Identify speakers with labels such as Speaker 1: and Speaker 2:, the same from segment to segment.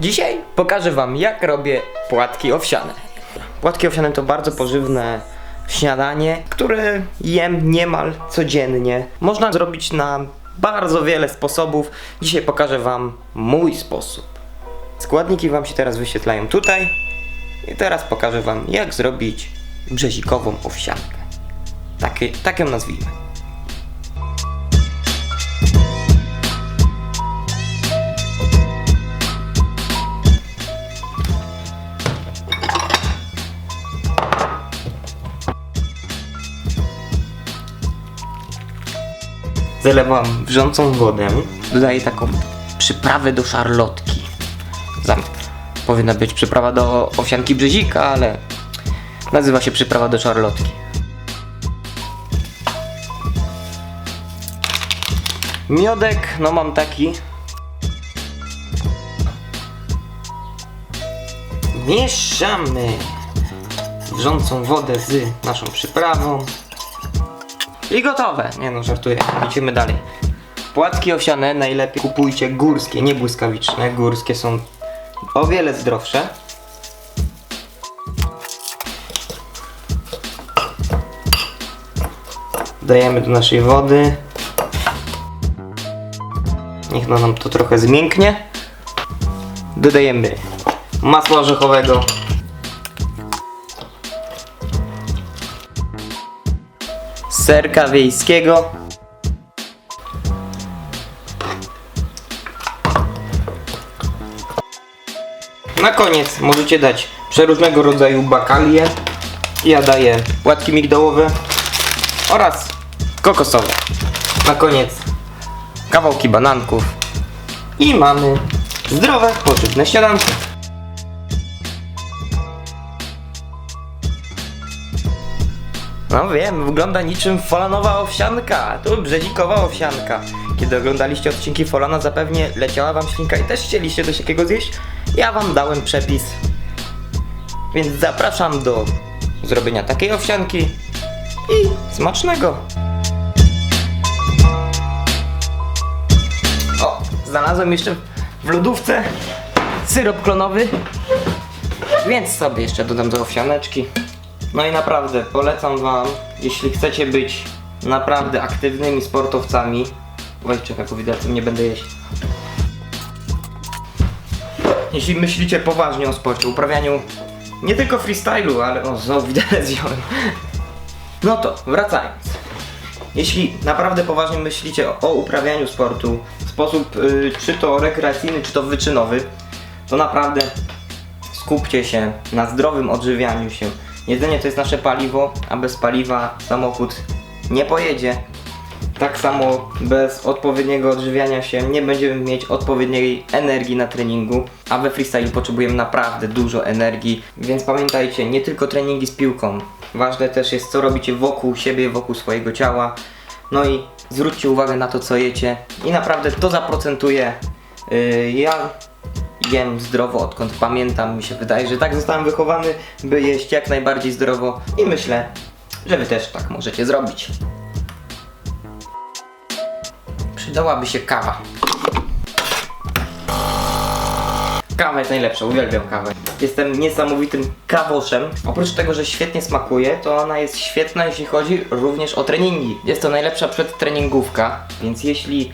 Speaker 1: Dzisiaj pokażę Wam, jak robię płatki owsiane. Płatki owsiane to bardzo pożywne śniadanie, które jem niemal codziennie. Można zrobić na bardzo wiele sposobów. Dzisiaj pokażę Wam mój sposób. Składniki Wam się teraz wyświetlają tutaj. I teraz pokażę Wam, jak zrobić brzezikową owsiankę. Takie, tak ją nazwijmy. Zalewam wrzącą wodę. Dodaję taką przyprawę do szarlotki. Zam powinna być przyprawa do owsianki brzezika, ale nazywa się przyprawa do szarlotki. Miodek, no mam taki. Mieszamy wrzącą wodę z naszą przyprawą. I gotowe. Nie no, żartuję. Idziemy dalej. Płatki owsiane najlepiej kupujcie górskie, nie błyskawiczne. Górskie są o wiele zdrowsze. Dajemy do naszej wody. Niech nam to trochę zmięknie. Dodajemy masła orzechowego. Serka wiejskiego. Na koniec możecie dać przeróżnego rodzaju bakalie. Ja daję płatki migdałowe oraz kokosowe. Na koniec kawałki bananków. I mamy zdrowe, pożywne śniadanko. No wiem, wygląda niczym folanowa owsianka. Tu brzezikowa owsianka. Kiedy oglądaliście odcinki Folana, zapewne leciała wam ślinka i też chcieliście coś takiego zjeść. Ja wam dałem przepis. Więc zapraszam do zrobienia takiej owsianki i smacznego. O, znalazłem jeszcze w lodówce syrop klonowy, więc sobie jeszcze dodam do owsianeczki. No i naprawdę polecam wam, jeśli chcecie być naprawdę aktywnymi sportowcami. Oj, czekaj, po widelcem nie będę jeść. Jeśli myślicie poważnie o sporcie, uprawianiu nie tylko freestylu, ale o, znowu widelec. No to, wracając. Jeśli naprawdę poważnie myślicie o, o uprawianiu sportu w sposób y, czy to rekreacyjny, czy to wyczynowy, to naprawdę skupcie się na zdrowym odżywianiu się. Jedzenie to jest nasze paliwo, a bez paliwa samochód nie pojedzie. Tak samo bez odpowiedniego odżywiania się nie będziemy mieć odpowiedniej energii na treningu, a we freestyle potrzebujemy naprawdę dużo energii, więc pamiętajcie, nie tylko treningi z piłką. Ważne też jest co robicie wokół siebie, wokół swojego ciała. No i zwróćcie uwagę na to co jecie i naprawdę to zaprocentuje. Yy, ja jem zdrowo, odkąd pamiętam, mi się wydaje, że tak zostałem wychowany, by jeść jak najbardziej zdrowo i myślę, że wy też tak możecie zrobić. Przydałaby się kawa. Kawa jest najlepsza, uwielbiam kawę. Jestem niesamowitym kawoszem. Oprócz tego, że świetnie smakuje, to ona jest świetna, jeśli chodzi również o treningi. Jest to najlepsza przedtreningówka, więc jeśli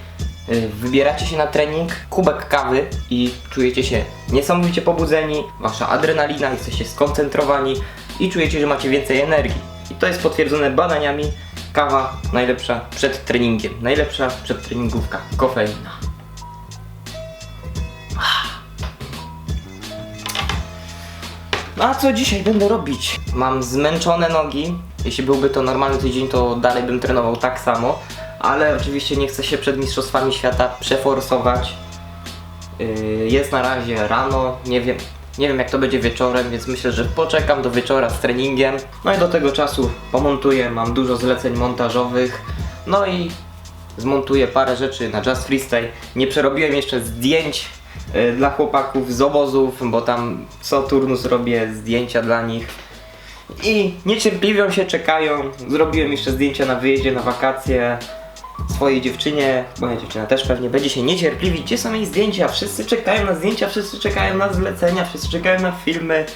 Speaker 1: wybieracie się na trening, kubek kawy i czujecie się niesamowicie pobudzeni, wasza adrenalina, jesteście skoncentrowani i czujecie, że macie więcej energii. I to jest potwierdzone badaniami. Kawa najlepsza przed treningiem, najlepsza przedtreningówka, kofeina. No a co dzisiaj będę robić? Mam zmęczone nogi. Jeśli byłby to normalny tydzień, to dalej bym trenował tak samo. Ale oczywiście nie chcę się przed Mistrzostwami Świata przeforsować. Yy, jest na razie rano, nie wiem, nie wiem jak to będzie wieczorem, więc myślę, że poczekam do wieczora z treningiem. No i do tego czasu pomontuję, mam dużo zleceń montażowych. No i zmontuję parę rzeczy na Just Freestyle. Nie przerobiłem jeszcze zdjęć y, dla chłopaków z obozów, bo tam co turnus robię zdjęcia dla nich. I niecierpliwią się czekają. Zrobiłem jeszcze zdjęcia na wyjeździe na wakacje. Swojej dziewczynie, moja dziewczyna też pewnie będzie się niecierpliwić, gdzie są jej zdjęcia, wszyscy czekają na zdjęcia, wszyscy czekają na zlecenia, wszyscy czekają na filmy,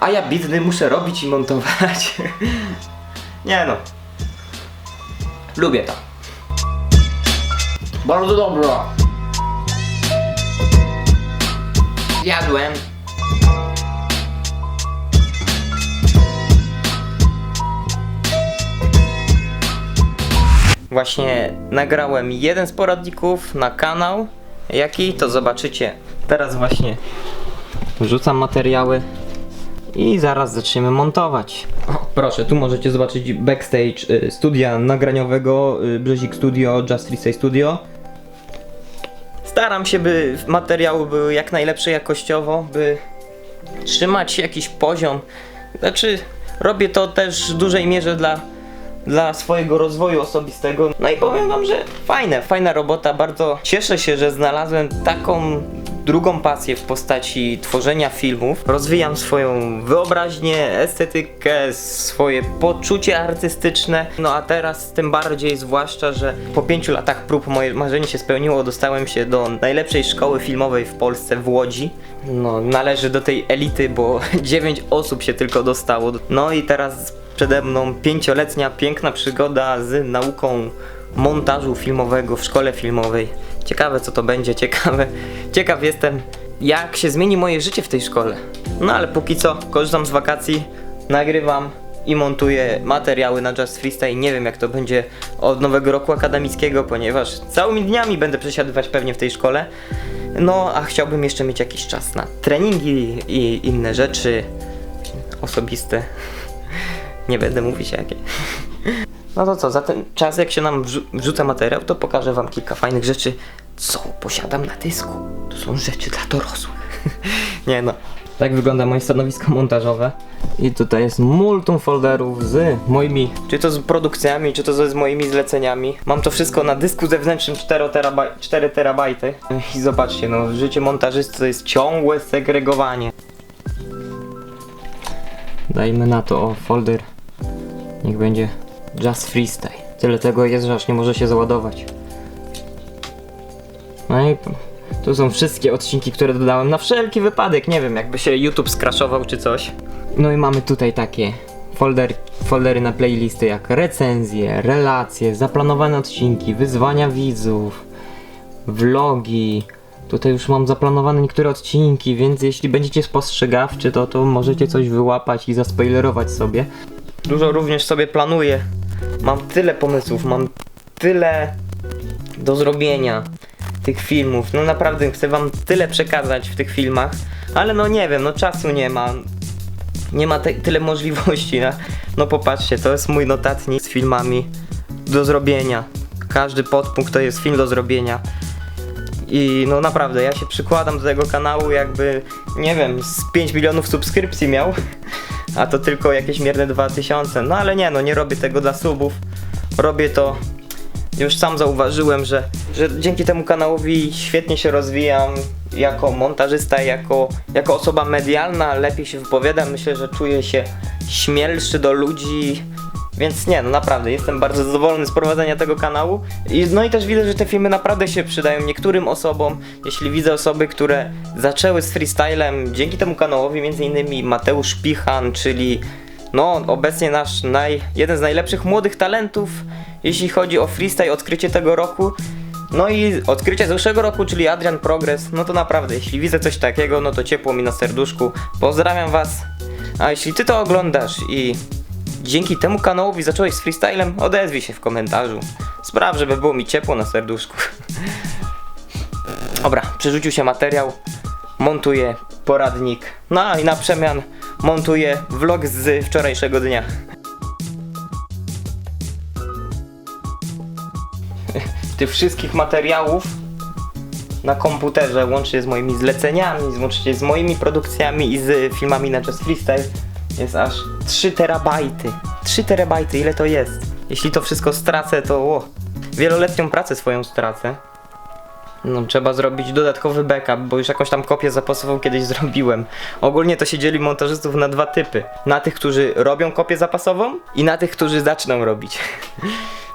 Speaker 1: a ja bidny muszę robić i montować. Nie no. Lubię to. Bardzo dobra. Jadłem. Właśnie nagrałem jeden z poradników na kanał. Jaki to zobaczycie. Teraz właśnie wrzucam materiały i zaraz zaczniemy montować. O, proszę, tu możecie zobaczyć backstage y, studia nagraniowego y, Brzezik Studio, Just Freestyle Studio. Staram się, by materiały były jak najlepsze jakościowo, by trzymać jakiś poziom. Znaczy, robię to też w dużej mierze dla, dla swojego rozwoju osobistego. No i powiem wam, że fajne, fajna robota. Bardzo cieszę się, że znalazłem taką drugą pasję w postaci tworzenia filmów. Rozwijam swoją wyobraźnię, estetykę, swoje poczucie artystyczne. No a teraz tym bardziej, zwłaszcza, że po pięciu latach prób moje marzenie się spełniło. Dostałem się do najlepszej szkoły filmowej w Polsce w Łodzi. No, należy do tej elity, bo 9 osób się tylko dostało. No i teraz przede mną pięcioletnia piękna przygoda z nauką montażu filmowego w szkole filmowej. Ciekawe co to będzie, ciekawe. Ciekaw jestem, jak się zmieni moje życie w tej szkole. No ale póki co korzystam z wakacji, nagrywam i montuję materiały na Just Freestyle. Nie wiem jak to będzie od nowego roku akademickiego, ponieważ całymi dniami będę przesiadywać pewnie w tej szkole. No, a chciałbym jeszcze mieć jakiś czas na treningi i inne rzeczy osobiste. Nie będę mówić jakie. No to co, za ten czas jak się nam wrzu- wrzuca materiał, to pokażę wam kilka fajnych rzeczy, co posiadam na dysku. To są rzeczy dla dorosłych. Nie no. Tak wygląda moje stanowisko montażowe. I tutaj jest multum folderów z moimi, czy to z produkcjami, czy to z moimi zleceniami. Mam to wszystko na dysku zewnętrznym 4, terabaj 4 terabajty. I zobaczcie, no życie montażysty to jest ciągłe segregowanie. Dajmy na to o folder. Niech będzie Just Freestyle. Tyle tego jest, że aż nie może się załadować. No i tu są wszystkie odcinki, które dodałem na wszelki wypadek. Nie wiem, jakby się YouTube skraszował czy coś. No i mamy tutaj takie folder, foldery na playlisty jak recenzje, relacje, zaplanowane odcinki, wyzwania widzów, vlogi. Tutaj już mam zaplanowane niektóre odcinki, więc jeśli będziecie spostrzegawczy, to, to możecie coś wyłapać i zaspoilerować sobie. Dużo również sobie planuję. Mam tyle pomysłów, mam tyle do zrobienia tych filmów. No naprawdę chcę wam tyle przekazać w tych filmach, ale no nie wiem, no czasu nie ma. Nie ma tyle możliwości. No. no popatrzcie, to jest mój notatnik z filmami do zrobienia. Każdy podpunkt to jest film do zrobienia. I no naprawdę, ja się przykładam do tego kanału jakby, nie wiem, z 5 milionów subskrypcji miał, a to tylko jakieś mierne 2000. No ale nie, no nie robię tego dla subów. Robię to, już sam zauważyłem, że, że dzięki temu kanałowi świetnie się rozwijam jako montażysta, jako, jako osoba medialna, lepiej się wypowiadam, myślę, że czuję się śmielszy do ludzi, więc nie, no naprawdę, jestem bardzo zadowolony z prowadzenia tego kanału. I, no i też widzę, że te filmy naprawdę się przydają niektórym osobom. Jeśli widzę osoby, które zaczęły z freestylem dzięki temu kanałowi, między innymi Mateusz Pichan, czyli no obecnie nasz naj, jeden z najlepszych młodych talentów, jeśli chodzi o freestyle, odkrycie tego roku. No i odkrycie z zeszłego roku, czyli Adrian Progress, no to naprawdę, jeśli widzę coś takiego, no to ciepło mi na serduszku. Pozdrawiam was. A jeśli ty to oglądasz i dzięki temu kanałowi zacząłeś z freestylem, odezwij się w komentarzu. Spraw, żeby było mi ciepło na serduszku. Dobra, przerzucił się materiał, montuję poradnik. No i na przemian montuję vlog z wczorajszego dnia. Tych wszystkich materiałów na komputerze, łącznie z moimi zleceniami, łącznie z moimi produkcjami i z filmami na Just Freestyle, jest aż 3 terabajty. 3 terabajty, ile to jest? Jeśli to wszystko stracę, to o, wieloletnią pracę swoją stracę. No, trzeba zrobić dodatkowy backup, bo już jakąś tam kopię zapasową kiedyś zrobiłem. Ogólnie to się dzieli montażystów na dwa typy. Na tych, którzy robią kopię zapasową i na tych, którzy zaczną robić.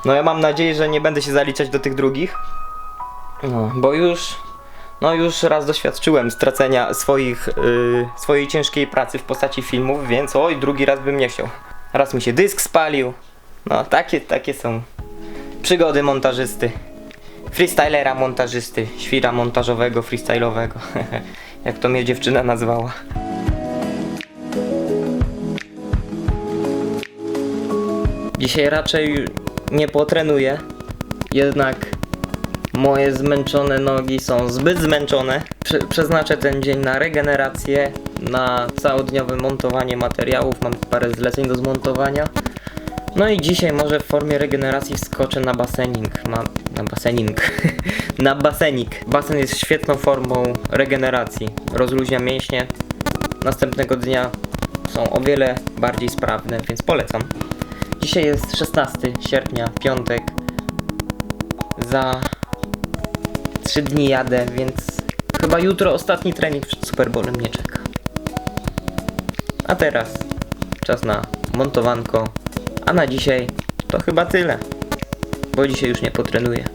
Speaker 1: No ja mam nadzieję, że nie będę się zaliczać do tych drugich. No, bo już, no już raz doświadczyłem stracenia swoich, yy, swojej ciężkiej pracy w postaci filmów, więc oj, drugi raz bym nie chciał. Raz mi się dysk spalił. No, takie, takie są przygody montażysty. Freestylera montażysty, świra montażowego, freestylowego. Jak to mnie dziewczyna nazwała. Dzisiaj raczej nie potrenuję, jednak moje zmęczone nogi są zbyt zmęczone. Prze przeznaczę ten dzień na regenerację, na całodniowe montowanie materiałów. Mam parę zleceń do zmontowania. No i dzisiaj może w formie regeneracji wskoczę na basening. Mam na basening. na basenik. Basen jest świetną formą regeneracji. Rozluźnia mięśnie. Następnego dnia są o wiele bardziej sprawne, więc polecam. Dzisiaj jest 16 sierpnia, piątek. Za 3 dni jadę, więc chyba jutro ostatni trening przed Super Bowlem mnie czeka. A teraz czas na montowanko. A na dzisiaj to chyba tyle, bo dzisiaj już nie potrenuję.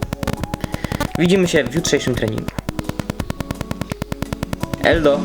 Speaker 1: Widzimy się w jutrzejszym treningu. Eldo!